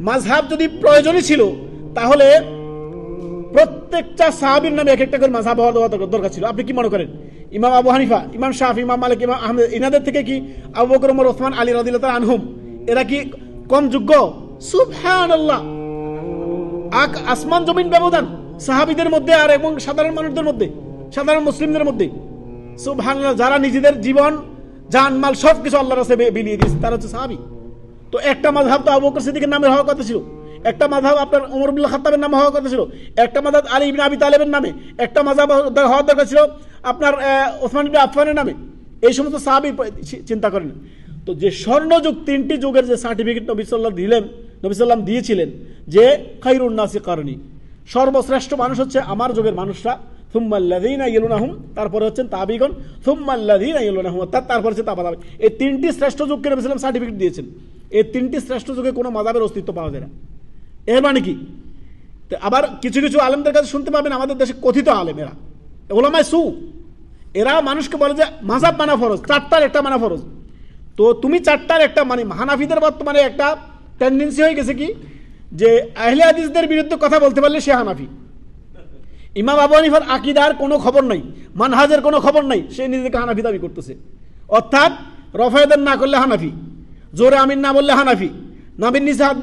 মাঝহাব যদি প্রয়োজনই ছিল, তাহলে প্রত্যেকটা সাহাবীর নামে এক একটা করে মাঝহাব হওয়ার দরকার- দরকার ছিল। আপনি কি মনে করেন? ইমাম আবু হানিফা, ইমাম শাহ ইমাম মালিক, ইমাম আহমেদ ইনাদের থেকে কি আবু বকর ওমর ওসমান, আলী রাদিল্লাহ আনহুম, এরা কি কম যোগ্য? সুবহানাল্লাহ। আক আসমান জমিন ব্যবধান সাহাবিদের মধ্যে আর এবং সাধারণ মানুষদের মধ্যে, সাধারণ মুসলিমদের মধ্যে। সুবহানাল্লাহ, যারা নিজেদের জীবন জান মাল সব কিছু আল্লাহর বে- বিলিয়ে দিয়েছে, তারা হচ্ছে সাহাবি। তো একটা মাযহাব তো আবু বকর সিদ্দিকের নামে হওয়ার কথা ছিল। একটা মাধাব আপনার ওমর ইবনে খাত্তাবের নামে হওয়ার কথা ছিল। একটা মাযহাব আলী ইবনে আবি তালেবের নামে। একটা মাযহাব হওয়ার দরকার ছিল আপনার ওসমান ইবনে আফফানের নামে। এই সমস্ত সাহাবি চিন্তা করেন। তো যে স্বর্ণযুগ, তিনটি যুগের যে সার্টিফিকেট নবী সাল্লাহ দিলেন, নবী সাল্লাম দিয়েছিলেন যে খাইরুন নাসি কারণী। সর্বশ্রেষ্ঠ মানুষ হচ্ছে আমার যুগের মানুষরা। থুম্মাল্লাদিনা ইলুনাহুম তারপরে হচ্ছেন তাবিগণ। থুম্মাল্লাদিনা ইলুনাহুম তারপর হচ্ছে তাবা। এই তিনটি শ্রেষ্ঠ যুগকে নবী সার্টিফিকেট দিয়েছেন। এই তিনটি শ্রেষ্ঠ যুগে কোনো মাজাবের অস্তিত্ব পাওয়া যায় না। এর মানে কি? আবার কিছু কিছু আলেমদের কাছে শুনতে পাবেন আমাদের দেশে কথিত আলেম এরা ওলামায় সু। এরা মানুষকে বলে যে মাজাব মানা ফরজ, চারটার একটা মানা ফরজ। তো তুমি চারটার একটা মানে হানাফিদের বর্তমানে একটা টেন্ডেন্সি হয়ে গেছে কি? যে আহলে হাদিসদের বিরুদ্ধে কথা বলতে পারলে সে হানাফি। ইমাম আবু হানিফার আকিদার কোনো খবর নাই, মানহাজের কোনো খবর নাই, সে নিজেকে হানাফি দাবি করতেছে। অর্থাৎ রফায়দান না করলে হানাফি। জোরে আমিন না বললে হানাফি। নাবিন নিচে হাত